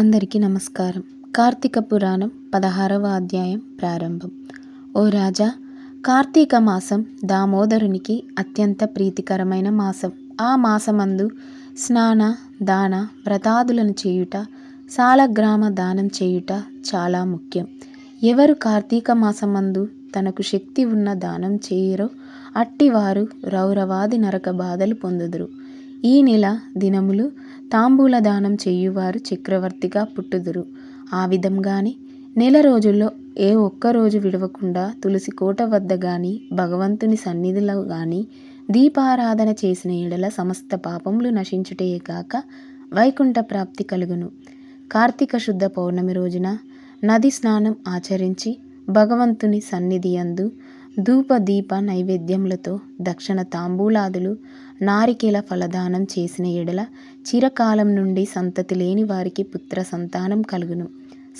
అందరికీ నమస్కారం. కార్తీక పురాణం పదహారవ అధ్యాయం ప్రారంభం. ఓ రాజా కార్తీక మాసం దామోదరునికి అత్యంత ప్రీతికరమైన మాసం. ఆ మాసమందు స్నాన దాన వ్రతాదులను చేయుట సాలగ్రామ దానం చేయుట చాలా ముఖ్యం. ఎవరు కార్తీక మాసమందు తనకు శక్తి ఉన్న దానం చేయరో అట్టివారు రౌరవాది నరక బాధలు పొందుదురు. ఈ నెల దినములు తాంబూల దానం చేయువారు చక్రవర్తిగా పుట్టుదురు. ఆ విధంగానే నెల రోజుల్లో ఏ ఒక్క రోజు విడవకుండా తులసి కోట వద్ద గాని భగవంతుని సన్నిధిలో గాని దీపారాధన చేసిన ఎడల సమస్త పాపములు నశించుటయే కాక వైకుంఠ ప్రాప్తి కలుగును. కార్తీక శుద్ధ పౌర్ణమి రోజున నది స్నానం ఆచరించి భగవంతుని సన్నిధి అందు ధూప దీప నైవేద్యములతో దక్షిణ తాంబూలాదులు నారికేల ఫలదానం చేసిన ఎడల చిరకాలం నుండి సంతతి లేని వారికి పుత్ర సంతానం కలుగును.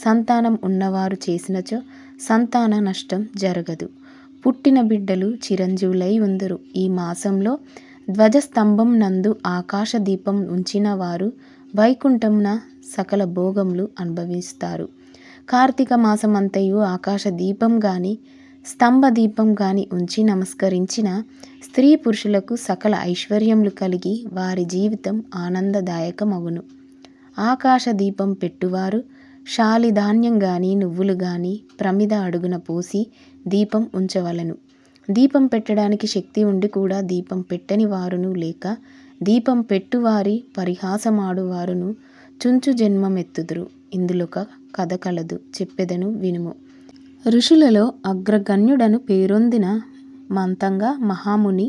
సంతానం ఉన్నవారు చేసినచో సంతాన నష్టం జరగదు. పుట్టిన బిడ్డలు చిరంజీవులై ఉందరు. ఈ మాసంలో ధ్వజస్తంభం నందు ఆకాశ దీపం ఉంచిన వారు వైకుంఠంన సకల భోగములు అనుభవిస్తారు. కార్తీక మాసమంతయు ఆకాశ దీపం గాని స్తంభ దీపం గాని ఉంచి నమస్కరించిన స్త్రీ పురుషులకు సకల ఐశ్వర్యములు కలిగి వారి జీవితం ఆనందదాయకమగును. ఆకాశ దీపం పెట్టువారు శాలి ధాన్యం గాని నువ్వులు గాని ప్రమిద అడుగున పోసి దీపం ఉంచవలను. దీపం పెట్టడానికి శక్తి ఉండి కూడా దీపం పెట్టని వారును లేక దీపం పెట్టువారి పరిహాసమాడువారును చుంచు జన్మమెత్తుదురు. ఒక కథ కలదు చెప్పెదను వినుము. ఋషులలో అగ్రగణ్యుడను పేరొందిన మంతంగా మహాముని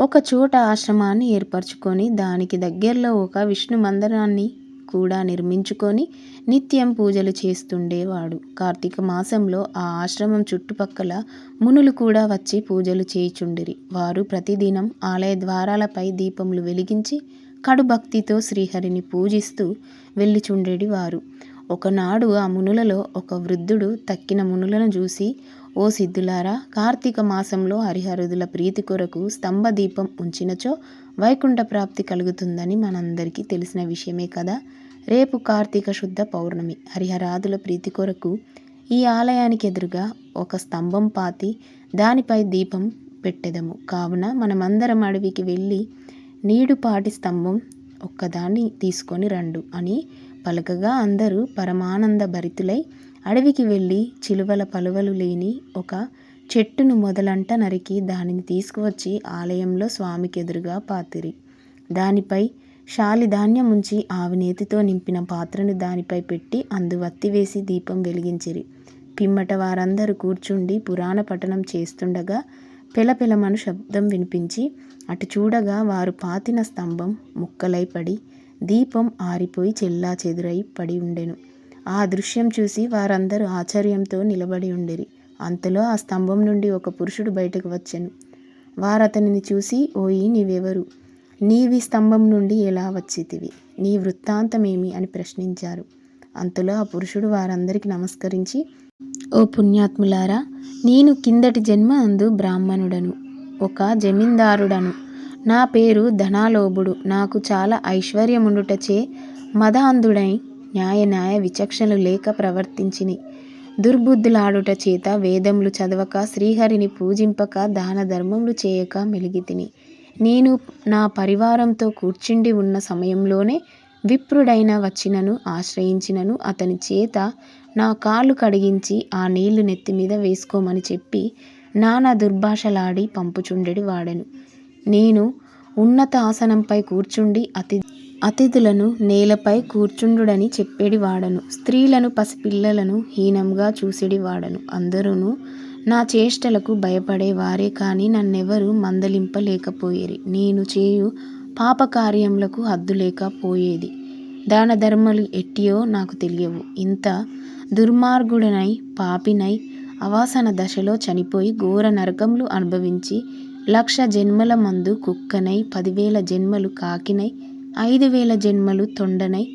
ఒక చోట ఆశ్రమాన్ని ఏర్పరచుకొని దానికి దగ్గరలో ఒక విష్ణు మందిరాన్ని కూడా నిర్మించుకొని నిత్యం పూజలు చేస్తుండేవాడు. కార్తీక మాసంలో ఆ ఆశ్రమం చుట్టుపక్కల మునులు కూడా వచ్చి పూజలు చేయుచుండిరి. వారు ప్రతిదినం ఆలయ ద్వారాలపై దీపములు వెలిగించి కడు భక్తితో శ్రీహరిని పూజిస్తూ వెళ్ళిచుండేడి వారు ఒకనాడు ఆ మునులలో ఒక వృద్ధుడు తక్కిన మునులను చూసి ఓ సిద్ధులారా కార్తీక మాసంలో హరిహరుదుల ప్రీతి కొరకు స్తంభ దీపం ఉంచినచో వైకుంఠ ప్రాప్తి కలుగుతుందని మనందరికీ తెలిసిన విషయమే కదా. రేపు కార్తీక శుద్ధ పౌర్ణమి. హరిహరాదుల ప్రీతి కొరకు ఈ ఆలయానికి ఎదురుగా ఒక స్తంభం పాతి దానిపై దీపం పెట్టెదము. కావున మనమందరం అడవికి వెళ్ళి నీడుపాటి స్తంభం ఒక్కదాన్ని తీసుకొని రండు అని పలకగా అందరూ పరమానంద భరితులై అడవికి వెళ్ళి చిలువల పలువలు లేని ఒక చెట్టును మొదలంట నరికి దానిని తీసుకువచ్చి ఆలయంలో స్వామికి ఎదురుగా పాతిరి. దానిపై శాలిధాన్యం ఉంచి ఆవినేతితో నింపిన పాత్రను దానిపై పెట్టి అందు వత్తి వేసి దీపం వెలిగించిరి. పిమ్మట వారందరూ కూర్చుండి పురాణ పఠనం చేస్తుండగా పెలపెలమను శబ్దం వినిపించి అటు చూడగా వారు పాతిన స్తంభం ముక్కలై పడి దీపం ఆరిపోయి చెల్లా చెదురై పడి ఉండెను ఆ దృశ్యం చూసి వారందరూ ఆశ్చర్యంతో నిలబడి ఉండిరి. అంతలో ఆ స్తంభం నుండి ఒక పురుషుడు బయటకు వచ్చెను. వారతనిని చూసి ఓయి నీవెవరు? నీవి స్తంభం నుండి ఎలా వచ్చితివి? నీ వృత్తాంతమేమి? అని ప్రశ్నించారు. అంతలో ఆ పురుషుడు వారందరికీ నమస్కరించి ఓ పుణ్యాత్ములారా నేను కిందటి జన్మ అందు బ్రాహ్మణుడను. ఒక జమీందారుడను. నా పేరు ధనాలోభుడు నాకు చాలా ఐశ్వర్యముండుటచే మదాంధుడై న్యాయ న్యాయ విచక్షణలు లేక ప్రవర్తించిని. దుర్బుద్ధులాడుట చేత వేదములు చదవక శ్రీహరిని పూజింపక దాన ధర్మములు చేయక మెలిగితిని. నేను నా పరివారంతో కూర్చుండి ఉన్న సమయంలోనే విప్రుడైన వచ్చినను ఆశ్రయించినను అతని చేత నా కాళ్ళు కడిగించి ఆ నీళ్ళు నెత్తి మీద వేసుకోమని చెప్పి నానా దుర్భాషలాడి పంపుచుండెడి వాడెను. నేను ఉన్నత ఆసనంపై కూర్చుండి అతి అతిథులను నేలపై కూర్చుండుడని చెప్పేడివాడను స్త్రీలను పసిపిల్లలను హీనంగా చూసేడివాడను అందరూ నా చేష్టలకు భయపడే వారే కానీ నన్నెవరు మందలింపలేకపోయేరి. నేను చేయు పాపకార్యములకు హద్దు లేకపోయేది దాన ధర్మలు ఎట్టియో నాకు తెలియవు. ఇంత దుర్మార్గుడనై పాపినై అవాసన దశలో చనిపోయి ఘోర నరకములు అనుభవించి లక్ష జన్మల మందు కుక్కనై పదివేల జన్మలు కాకినై ఐదు వేల జన్మలు తొండనై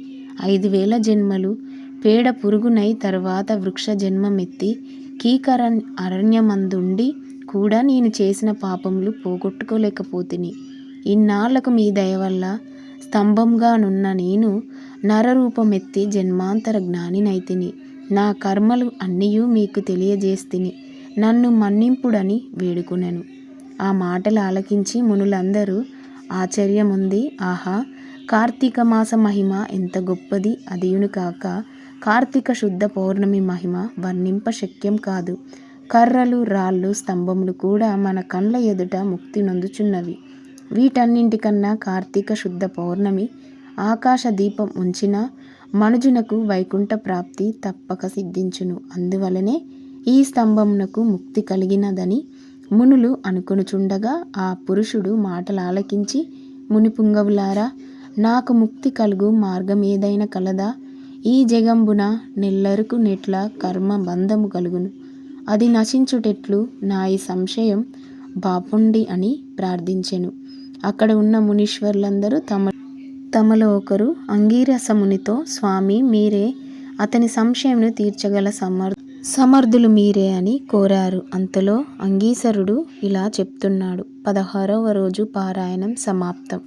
ఐదు వేల జన్మలు పేడ పురుగునై తర్వాత వృక్ష జన్మమెత్తి కీకర అరణ్యమందుండి కూడా నేను చేసిన పాపములు పోగొట్టుకోలేకపోతిని. ఇన్నాళ్ళకు మీ దయ వల్ల స్తంభంగా నున్న నేను నరరూపమెత్తి జన్మాంతర జ్ఞానినైతిని. నా కర్మలు అన్నీయూ మీకు తెలియజేస్తిని. నన్ను మన్నింపుడని వేడుకునెను. ఆ మాటలు ఆలకించి మునులందరూ ఆశ్చర్యముంది ఆహా కార్తీక మాస మహిమ ఎంత గొప్పది అదియును కాక కార్తీక శుద్ధ పౌర్ణమి మహిమ వర్ణింప శక్యం కాదు. కర్రలు రాళ్ళు స్తంభములు కూడా మన కండ్ల ఎదుట ముక్తి నొందుచున్నవి. వీటన్నింటికన్నా కార్తీక శుద్ధ పౌర్ణమి ఆకాశ దీపం ఉంచిన మనుజునకు వైకుంఠ ప్రాప్తి తప్పక సిద్ధించును. అందువలనే ఈ స్తంభమునకు ముక్తి కలిగినదని మునులు అనుకొనుచుండగా ఆ పురుషుడు మాటలు ఆలకించి మునిపుంగవులారా నాకు ముక్తి కలుగు మార్గం ఏదైనా కలదా? ఈ జగంబున నెల్లరుకు నెట్ల కర్మ బంధము కలుగును. అది నశించుటెట్లు నా ఈ సంశయం బాపుండి అని ప్రార్థించెను. అక్కడ ఉన్న మునీశ్వర్లందరూ తమ తమలో ఒకరు అంగీరసమునితో స్వామి మీరే అతని సంశయంను తీర్చగల సమర్ సమర్థులు మీరే అని కోరారు. అంతలో అంగీసరుడు ఇలా చెప్తున్నాడు. పదహారవ రోజు పారాయణం సమాప్తం.